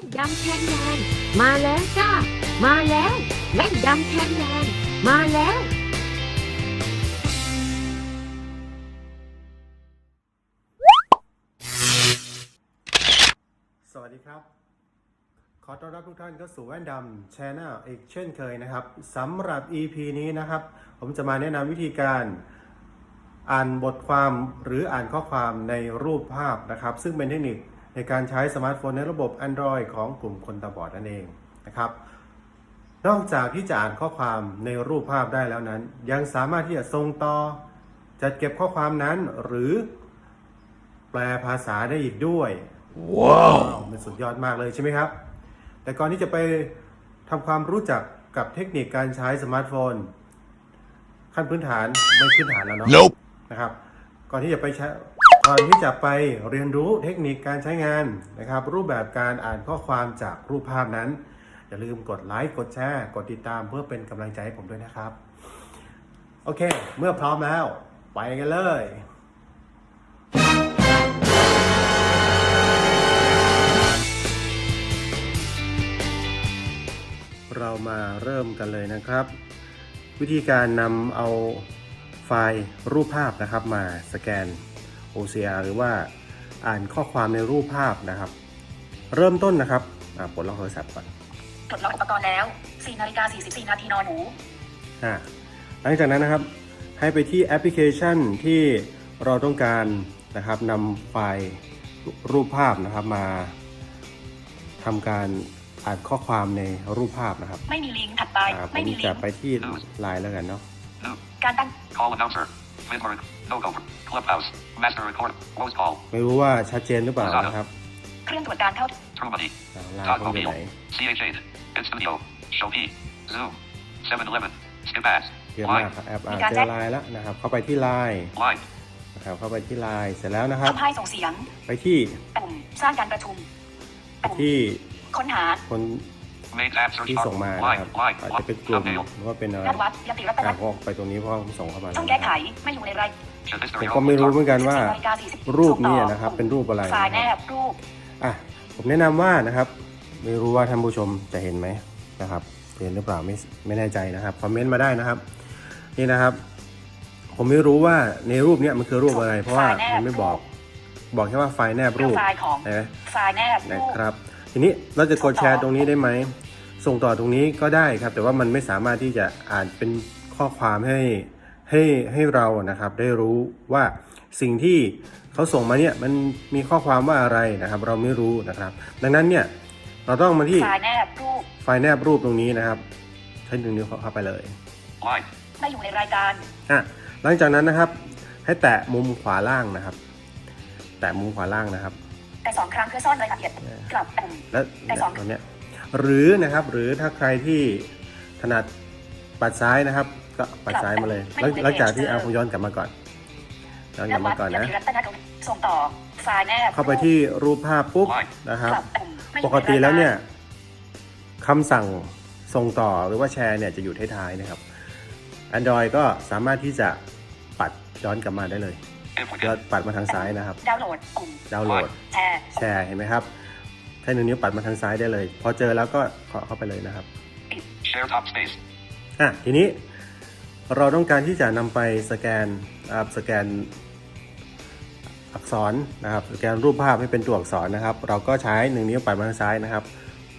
ม่นยำแทนแลนด์มาแล้วจ้า มาแล้วแม่นยำแทนแลนด์มาแล้ว สวัสดีครับ ขอต้อนรับทุกท่านเข้าสู่แว่นดำ Channel อีกเช่นเคยนะครับสำหรับ EP นี้นะครับ ผมจะมาแนะนำวิธีการอ่านบทความหรืออ่านข้อความในรูปภาพนะครับ ซึ่งเป็นเทคนิค ในการใช้สมาร์ทโฟนในระบบ Android ของกลุ่มคนตาบอดนั่นเองนะครับ นอกจากที่จะอ่านข้อความในรูปภาพได้แล้วนั้น ยังสามารถที่จะส่งต่อ จัดเก็บข้อความนั้นหรือแปลภาษาได้อีกด้วยว้าวมันสุดยอดมากเลยใช่ไหมครับ แต่ก่อนที่จะไปทำความรู้จักกับเทคนิคการใช้สมาร์ทโฟน ขั้นพื้นฐานไม่พื้นฐานแล้วเนาะ Nope. นะครับ ก่อนที่จะไปใช้ ก่อนที่จะไปเรียนรู้เทคนิคการใช้งานนะครับ รูปแบบการอ่านข้อความจากรูปภาพนั้น อย่าลืมกดไลค์กดแชร์กดติดตามเพื่อเป็นกำลังใจให้ผมด้วยนะครับ โอเค เมื่อพร้อมแล้ว ไปกันเลยเรามาเริ่มกันเลยนะครับ วิธีการนำเอาไฟล์รูปภาพนะครับมาสแกน OCR หรือว่าอ่านข้อความในรูปภาพนะครับ เริ่มต้นนะครับอ่าปลดล็อกโทรศัพท์ก่อนปลดล็อกอุปกรณ์แล้ว4นาฬิกา44นาทีนอนหนูอ่าหลังจากนั้นนะครับ ให้ไปที่แอปพลิเคชันที่เราต้องการนะครับนำไฟล์รูปภาพนะครับมาทำการอ่านข้อความในรูปภาาพนะครับ ไม่มีลิงก์ถัดไปอ่าผไม่มมีลิจะงก์ไปที่ไลน์แล้วกันเนาะ No. การตั้ง Call announcer. Midler. No go. Clubhouse. Master record. Rose call. ไม่รู้ว่าชัดเจนหรือเปล่านะครับ เครื่องตรวจการเข้า Trumani. อ่าไลน์ Todd ผมอยู่ไหน Mobile. CH8. Ed Studio. Show P. Zoom. 7-Eleven. Skip ads. เยอะมาก Line. ครับแอปอ่ามีการเจแจ้องไลน์แล้วนะครับ เข้าไปที่ไลน์ Line. นะครับเข้าไปที่ไลน์เสร็จแล้วนะครับทำให้ส่งเสียง ไปที่ปุ่มสร้างการประชุมปุ่มที่ค้นหาคน Main tab search ที่ bar. ส่งมา Line. นะครับ Line. อาจจะ Line. เป็นกลุ่ม Thumbnail. หรือว่าเป็นอะไรรัฐวัฒน์ยติรัตนอ่าก็ไปตรงนี้เพราะว่าผมส่งเข้ามาช่แล้องวแก้นะคไขรับไม่อยู่ในราย Chatister ผม Hill. ก็ไม่รู้เหมือนกันว่า14นาฬิกา40รูปนี้ส่งต่อนะครับ เป็นรูปอะไรไฟล์แนนะครับบรูปอะผมแนะนำว่านะครับ ไม่รู้ว่าท่านผู้ชมจะเห็นไหมนะครับเห็นหรือเปล่าไม่ไม่แน่ใจนะครับคอมเมนต์มาได้นะครับ นี่นะครับ ผมไม่รู้ว่าในรูปเนี้ยมันคือรูปอะไร เพราะว่ามันไม่บอก บอกแค่ว่าไฟล์แนบเรื่รูองปไฟล์ของนะไฟล์แนบนะรูปครับ ทีนี้เราจะกดส่งต่อแชร์ตรงนี้ได้ไหม ส่งต่อตรงนี้ก็ได้ครับ แต่ว่ามันไม่สามารถที่จะอ่านเป็นข้อความให้ให้ให้เรานะครับ ได้รู้ว่าสิ่งที่เขาส่งมาเนี่ยมันมีข้อความว่าอะไรนะครับ เราไม่รู้นะครับ ดังนั้นเนี่ยเราต้องมาที่ไฟล์แนบรูปไฟล์แนบรูปตรงนี้นะครับ ใช้ดึงนิ้วเข้าไปเลย Line. ไม่อยู่ในรายการอะหลังจากนั้นนะครับ ให้แตะมุมขวาล่างนะครับ แตะมุมขวาล่างนะครับ แต่สองครั้งเพื่อซ่อนรายละเอียดกลับปุ่มแล้วไปสองตรงเนี้ยหรือนะครับหรือถ้าใครที่ถนัดปัดซ้ายนะครับ ก็ปัดซ้ายมาเลยหลังหลังจากที่เอาผมย้อนกลับมาก่อนย้อนกรัลัฐบวัมาฒน์ก่อนยนะติรัตนกส่งต่อไฟล์แนบเข้าไปที่รูปภาพปุ๊บ Line. นะครับกลับปุ่มไม่อปยู่กในติรายารแล้วเนี่ยคำสั่งส่งต่อหรือว่าแชร์เนี่ยจะอยู่ท้ายๆนะครับ Android ก็สามารถที่จะปัดย้อนกลับมาได้เลย Input. แล้วปัดมาทางซ้ายนะครับ ดาวน์โหลดปุ่มดาวน์โหลด แชร์ แชร์เห็นไหมครับใช้หนึ่งนิ้วปัดมาทางซ้ายได้เลย พอเจอแล้วก็เคาะเข้าไปเลยนะครับ Share top space. อะทีนี้เราต้องการที่จะนำไปสแกนนะครับสแกนอักษรนะครับ สแกนรูปภาพให้เป็นตัวอักษรนะครับ เราก็ใช้หนึ่งนิ้วปัดมาทางซ้ายนะครับ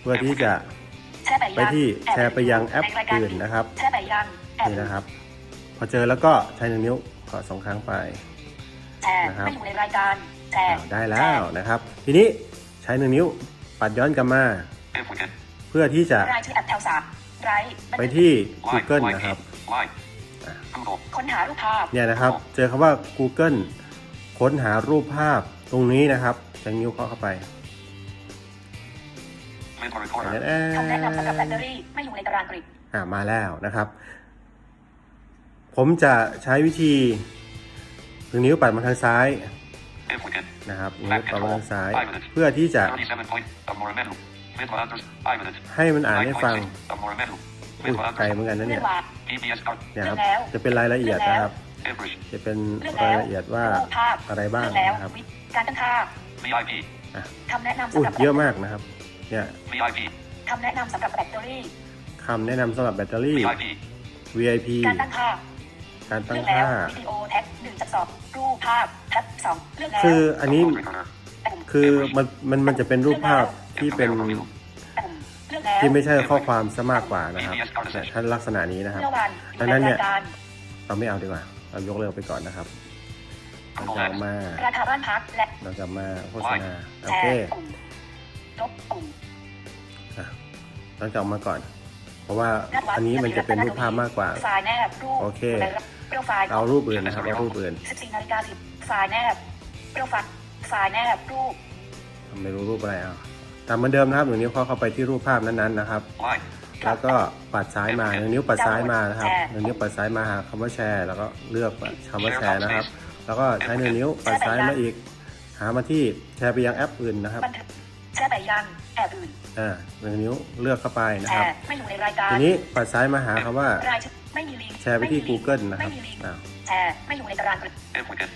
เพื่อที่จะแชร์ไปไปยังที่แอแชร์ไปยังแอปในรายการอื่นนะครับแชร์ไปยังแอปนี่นะครับ พอเจอแล้วก็ใช้หนึ่งนิ้วขอสองครั้งไป แชร์นะครับไม่อยู่ในรายการแชร์อ้าวได้แล้วนะครับ ทีนี้ใช้หนึ่งนิ้วปัดย้อนกลับมา Input. เพื่อที่จะรายชื่อแอปแถวสามไรไปที่ Line. Google Line. นะครับ Line. Google. ค้นหารูปภาพเนี่ยนะครับ เจอคำว่า Google ค้นหารูปภาพตรงนี้นะครับใช้นิ้วเคาะเข้าไป Midler แอ recorder. นแอนคำแนะนำสำหรับแบตเตอรี่ไม่อยู่ในตารางกริดอ่ามาแล้วนะครับ ผมจะใช้วิธีถึง นิ้วปัดมาทางซ้าย Input. นะครับนิ้วปัดมาทางซ้าย Five minutes. เพื่อที่จะ37 point. Amoramental. Midler unders. Five minutes. ให้มันอ่านให้ฟัง Amoramental. อุ้ย Midler ไกล unders. เหมือนกันนะเรื่เนี่อยงวา PBS card. เนี่ยครับเลือกแล้วจะเป็นรายละเอียดนะครับ Average. จะเป็นเลือกราแล้ยวละเอียดว่ารูปภาพอะไรบ้างเลือกแล้วนะครับวิธีการตั้งค่า VIP. คำแนะนำอุ้สำยหรับเยอะมากนะครับ เนี่ย VIP. คำแนะนำสำหรับแบตเตอรี่คำแนะนำสำหรับแบตเตอรี่ VIP. VIP การตั้งค่าการตั้เลืงอกแล้วค่าวิดีโอแท็กหนึ่งจากสองรูป ภาพแท็บสองเลือกแล้วคืออันนี้ Phone recorder. ปุ่มคือมันมันมันจะเป็นรูปภาพที่เป็นปุ่มเลือกแล้วที่ไม่ใช่ข้อความซะมากกว่านะครับเนี่ยท่านลักษณะนี้นะครับเมื่อวันดังนั้นเนี่ยรายการเราไม่เอาดีกว่า เรายกเลิกไปก่อนนะครับเราจะเอามาราคาบ้านพักและเราจะมาโฆษณาโอแชเคร์ปุ่มลบปุ่มอะเราจะเอามาก่อน เพราะว่านัดวัดอันนี้มันจะเป็นรูปภาพมากกว่าไฟล์แนบรูปโอเค ในเปรี้ยวไฟล์เอารูปอื่นนะครับเอารูปอื่น14นาฬิกา10ไฟล์แนบเปรี้ยวไฟล์ไฟล์แนบรูปไม่รู้รูปอะไรเอาตามเหมือนเดิมนะครับหนึ่งนิ้วเข้าเข้าไปที่รูปภาพนั้นๆนะครับ Line. แล้วก็ปัดซ้ายมาหนึ่งนิ้วปัดซ้ายมานะครับแชร์หนึ่งนิ้วปัดซ้ายมาหาคำว่าแชร์ แล้วก็เลือกคำว่าแชร์นะครับ แล้วก็ใช้หนึ่งนิ้วปัดซ้ายมาอีก หามาที่แชร์ไปยังแอปอื่นนะครับบันทึกแชร์ไปยังแอบอื่นอ่าหนึ่งนิ้วเลือกเข้าไปนะแชครับร์ไม่อยู่ในรายการทีนี้ปัดซ้ายมาหาคำว่ารายชื่อ ไม่มีลิงก์แชร์ไปที่ม่มีลิงก์ Google นะครับไม่มีลิงก์อ้าวแชร์ไม่อยู่ในตาราง Duplicate.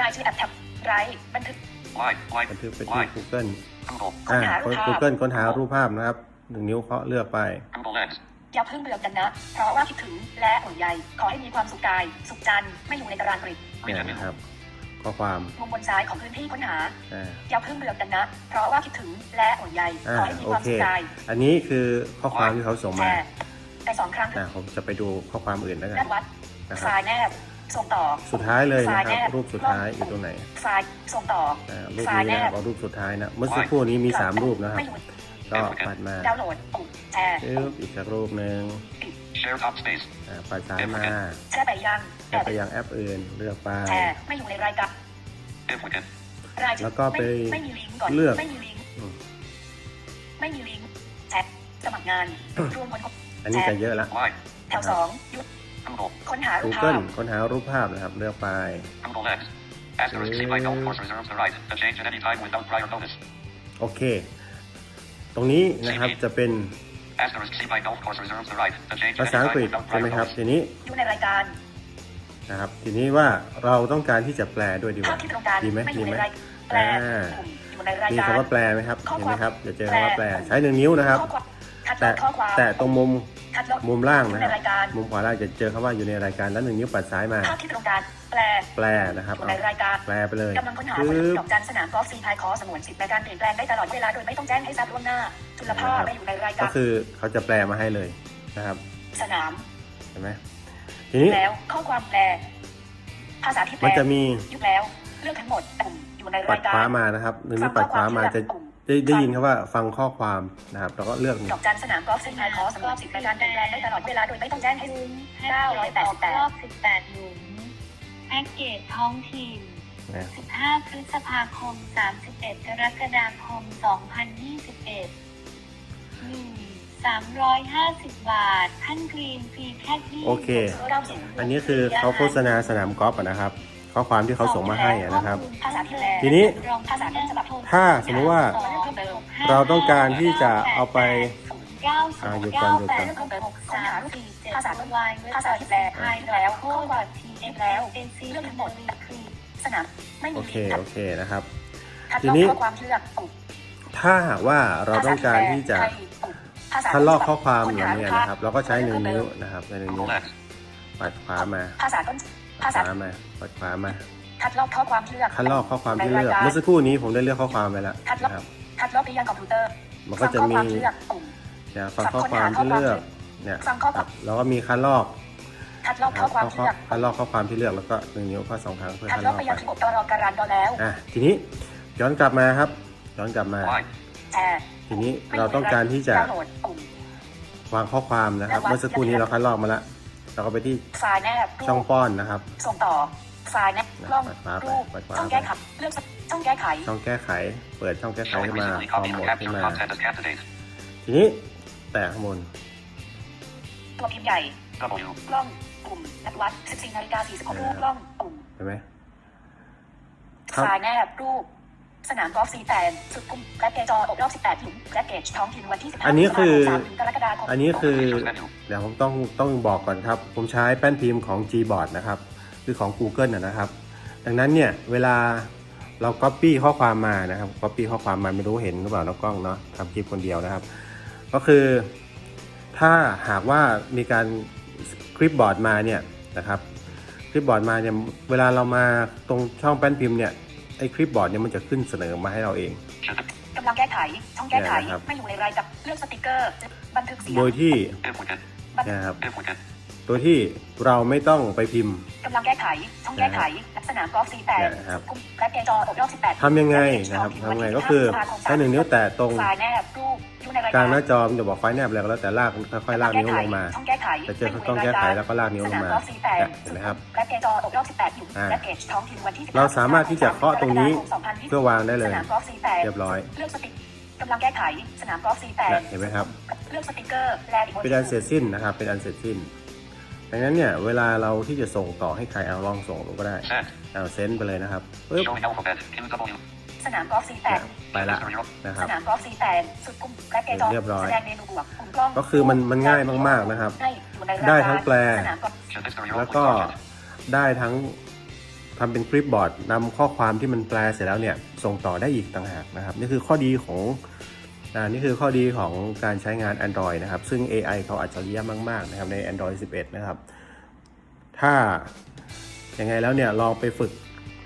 รายชื่อแอปแท็บไรบันทึก Line. Line. บันทึกไปที่ Line. Google Google. อ่าค้นหารูปภาพ Google ค้นหารูปภาพนะครับหนึ่งนิ้วเคาะเลือกไป Google Lens. อย่าเพิ่งเบื่อกันนะ เพราะว่าคิดถึงและห่วงใยขอให้มีความสุขกาย สุขใจไม่อยู่ในตารางกริดเนี่ยนะครับ ข้อความมุมบนซ้ายของพื้นที่ค้นหา อ่า อย่าเพิ่งเบื่อกันนะ เพราะว่าคิดถึงและห่วงใยอ่าขอให้มีโอความเค สุขกายอันนี้คือข้อความที่เขาส่งแชมา ร์ แต่สองครั้งอ่าผมจะไปดูข้อความอื่นแล้วกันนัดวัดนะคไฟรับล์แนบส่งต่อ สุดท้ายเลยนะไฟล์คแนรับ รูปสุดท้ายอยู่ตรงไหนไฟล์ส่งต่ออ่ารูปนี้นะครับเอารูปสุดท้ายนะเมื่อสักครู่นี้มี3รูปนะครับไม่อยู่ก็ปัดมาดาวน์โหลดปุ่มแชร์ปึ๊บอีกสักรูปหนึ่ง Share top space. อ่าปัดซ้ายมาแชร์ไปยังแอแล้บไปยังแอปอื่นเลือกไปแชร์ไม่อยู่ในรายการ Duplicate. รายชื่อแล้วก็ไปม่ไม่มีลิงก์ก่อนเลือกไม่มีลิงก์อืมไม่มีลิงก์แชทสมัครงานรวมผล อันนี้จะเยอะละ Line. แถวสองหยุด Google. ค้นหารูปภา Google พค้นหารูปภาพนะครับ เลือกไป Google Lens. Asterisk C by golf course reserves the right to change at any time without prior notice. โอเค ตรงนี้นะครับจะเป็น Asterisk C by golf course reserves the right to change ภา at ษา any อังกฤ time ษ without ใช่ไหม prior ครับ notice. ทีนี้อยู่ในรายการ นะครับ ทีนี้ว่าเราต้องการที่จะแปลด้วยดีกภาพว่าที่ตรงกันดีไหมไม่อดียู่ไหในม รายแปลอ่า ปุ่มอยู่ในรายมีการคำว่าแปลไหมครับข้อเห็นความไหมครับจะเจอคำว่าแปล ใช้หนึ่งนิ้วนะครับ ข้อความคัดล แต่อกข้อความแต่ตรงมุมคัดลอกมุมล่างอยู่นะในครับรายการมุมขวาล่างจะเจอคำว่าอยู่ในรายการแล้วหนึ่งนิ้วปัดซ้ายมาภาพที่ตรงกันแปลแปลนะครับอยู่เอาในรายการแปลไปเลยกำลังค้นหาปึ๊บดอกจันสนามกอล์ฟซีพายคอสงวนสิทธิ์ในการเปลี่ยนแปลงได้ตลอดเวลาโดยไม่ต้องแจ้งให้ทราบล่วงหน้าจุลภาพไม่อยู่ในรายก็การคือเขาจะแปลมาให้เลยนะครับ สนามเห็นไหมทีนี้แล้วข้อความแปล ภาษาที่แปลมันจะมียุบแล้วเลือกทั้งหมดปุ่มอยู่ในปัราดยกาขวารมานะครับหนึ่งนิ้วปัดขวามาจะปุ่ม ได้ได้ยินคำว่าฟังข้อความนะครับแล้วก็เลือกดอกจันสนามกอล์ฟซีพายคอสงวนสิทธิ์ในการเปลี่ยนแปลงได้ตลอดเวลาโดยไม่ต้องแจ้งให้แพ็กเกจออกรอบ18หลุมแพ็กเกจท้องถิ่นนะ15พฤษภาคม31กรกฎาคม2021 1 350บาทท่านกรีนฟรีแพ็กที่โอเค อันนี้คือเขาโฆษณาสนามกอล์ฟอะนะครับ ข้อความที่เขาส่งมาให้อะนะครับภาษาที่แปลทีนี้ภาษาต้นฉบับถ้าสมมุติว่าเราต้องการที่จะเอาไปอ่าหยุดก่อนหยุดก่อนภาษาต้นวายภาษาที่แปลไทยแล้วโค้ดทีเอ็มแล้วเอ็นซีเรื่องทั้งหมดคือสนามไม่มีโอเคลิงก์โอเคนะครับคัดทีลอกนี้ข้อความที่เลือกปุ่มถ้าหากว่าเราต้องการที่จะภาษาคัดลอกข้อความต้นเหฉล่าบันี้ค้นะครับ เราก็ใช้หนึ่งนิ้วนะครับใช้หนึ่งนิ้ว Google Lens. ปัดขวามาภาษาต้นปั ภาดษาขวามาปัดขวามาคัดลอกข้อความที่เลือกคัดลอกข้อความที่เลือกในรายการเมื่อสักครู่นี้ผมได้เลือกข้อความไปแล้วคัดลอกนะครับคัดลอกไปยังคอมพิวเตอร์ มันก็จะมีฟังข้อความที่เลือกปุ่มเนี่ยฟังข้อความที่เลือกเนี่ยฟังข้อความแล้วก็มีคัดลอกคัดลอกข้อความที่เลือกคัดลอกข้อความที่เลือกแล้วก็หนึ่งนิ้วข้อสองครั้งเพื่อคัดคัดลลออกกไปไปยังระบบตรการันดอแล้วอะทีนี้ย้อนกลับมาครับ ย้อนกลับมา Line. แชร์ทีนี้เราต้องการที่จะดาวน์โหลดปุ่มวางข้อความนะครับ เมื่อสักครู่นี้เราคัดลอกมาแล้ว เราก็ไปที่ไฟล์แนบรูช่องปป้อนนะครับ ส่งต่อไฟล์แนบกล้องปัดขวาไปรูปปัดขวา ช่องไปแก้ไขเลือกช่องแก้ไข ช่องแก้ไข เปิดช่องแก้ไข Showing ขึ้นมา recently ฟอร์ม copied โหม or ดขึ้น captured มา content as candidate. ทีนี้แตะข้างบนตัวพิมพ์ใหญ่ W. กล้องปุ่มนัดวัด14นาฬิกา46รูปกล้องปุ่มเห็นไหม ครับ ไฟล์แนบรูป สนามกอล์ฟซีแตนสุดกุมแพ็กเกจจออบรอบ 18หลุมแพ็กเกจท้องถิ่นวันที่15อันนี้คือพฤษภามถึงกรกฎาคมอันนี้คือ Features menu. เดี๋ยวผมต้องต้องบอกก่อนครับ ผมใช้แป้นพิมพ์ของ Gboard นะครับคือของ Google นะนะครับ ดังนั้นเนี่ยเวลาเรา Copy ข้อความมานะครับ Copy ข้อความมาไม่รู้เห็นหรือเปล่าน้องกล้องเนาะทำคลิปคนเดียวนะครับ ก็คือ ถ้าหากว่ามีการคลิปบอร์ดมาเนี่ยนะครับคลิปบอร์ดมาเนี่ยเวลาเรามาตรงช่องแป้นพิมพ์เนี่ย ไอ้คลิปบอร์ดเนี่ยมันจะขึ้นเสนอมาให้เราเอง Check. กำลังแก้ไขช่องแก้ไขเนี่ยนะครับไม่อยู่ในรายกับเลือกสติกเกอร์ บันทึกเสียงโดยที่ Input. บันทึกนะครับ Input. โดยที่เราไม่ต้องไปพิมพ์กำลังแก้ไขช่องแก้ไขสนามกอล์ฟซีแปดนะครับกลุ่มแร็กเกจออบรอบสิบแปดทำยังไงนะครับทำยังไงก็คือใช้หนึ่งนิ้วแตะตรงไฟล์แนบรูปอยู่ในราย กกาลารงหน้าจอมันจะบอกไฟล์แนบอะไรก็แล้วแต่ลากค่อยๆลากนิ้วลงมาช่องแก้ไขจะเจอต้องแก้ไขแล้วก็ลากนิ้วลงมาสนามกอล์ฟซีแปดเนี่ยเห็นไหมครับแร็กเกจออบรอบสิบแปดอยู่อ่าแร็กเกจท้องถิ่นวันที่เราสามารถที่จะเคาะตรงนี้เพื่อวางได้เลยสนามกอล์ฟซีแปดเรียบร้อยเลือกสติกกำลังแก้ไขสนามกอล์ฟซีแปดเนี่ยเห็นไหมครับเลือกสติกเกอร์แลดีโมเป็นอันเสร็จสิ้นนะครับเป็นอันเสร็จสิ้นดังนั้นเนี่ยเวลาเราที่จะส่งต่อให้ใครเอาลองส่งดูก็ได้ Send. เอาเซนไปเลยนะครับปึ๊บ Showing alphabet. In W. สนามกอล์ฟซีแปเนี่ยดไปละ History of. นะคสรับนามกอล์ฟซีแปดสุดกลุ่มแร็กเกจอเรียบร้อย แสดงเมนูบวกกลุ่มกล้องก็คือมันมันง่ายมากๆนะครับ ให้อยู่ในรายการได้ทั้งแปล สนามกอล์ฟ Check history of. แล้วก็ได้ทั้งทำเป็นคลิปบอร์ดนำข้อความที่มันแปลเสร็จแล้วเนี่ย ส่งต่อได้อีกต่างหากนะครับ นี่คือข้อดีของอ่านี่คือข้อดีของการใช้งาน Android นะครับ ซึ่ง AI เขาอัจฉริยะมาก ๆ นะครับใน Android 11 นะครับ ถ้ายังไงแล้วเนี่ยลองไปฝึก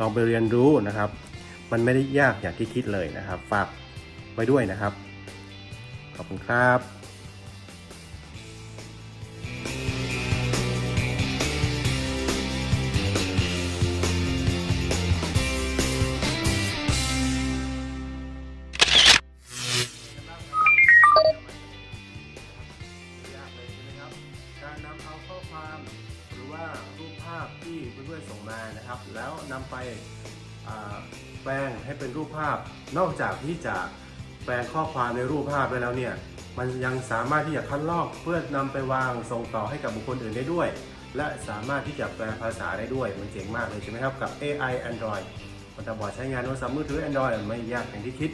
ลองไปเรียนรู้นะครับ มันไม่ได้ยากอย่างที่คิดเลยนะครับ ฝากไว้ด้วยนะครับ ขอบคุณครับการนำเอาข้อความหรือว่ารูปภาพที่เพื่อนๆส่งมานะครับ แล้วนำไป ลงให้เป็นรูปภาพ นอกจากที่จะแปลงข้อความในรูปภาพไปแล้วเนี่ยมันยังสามารถที่จะคัดลอกเพื่อนำไปวางส่งต่อให้กับบุคคลอื่นได้ด้วย และสามารถที่จะแปลภาษาได้ด้วยมันเจ๋งมากเลยใช่ไหมครับกับ AI Android มันจะบอกใช้งานโทรศัพท์มือถือ Android ไม่ยากอย่างที่คิด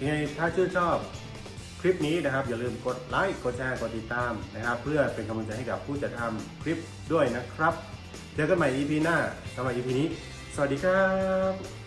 ยังไงถ้าชื่นชอบคลิปนี้นะครับอย่าลืมกดไลค์กดแชร์กดติดตามนะครับ เพื่อเป็นกำลังใจให้กับผู้จัดทำคลิปด้วยนะครับ เจอกันใหม่ EP หน้าสำหรับ EP นี้ สวัสดีครับ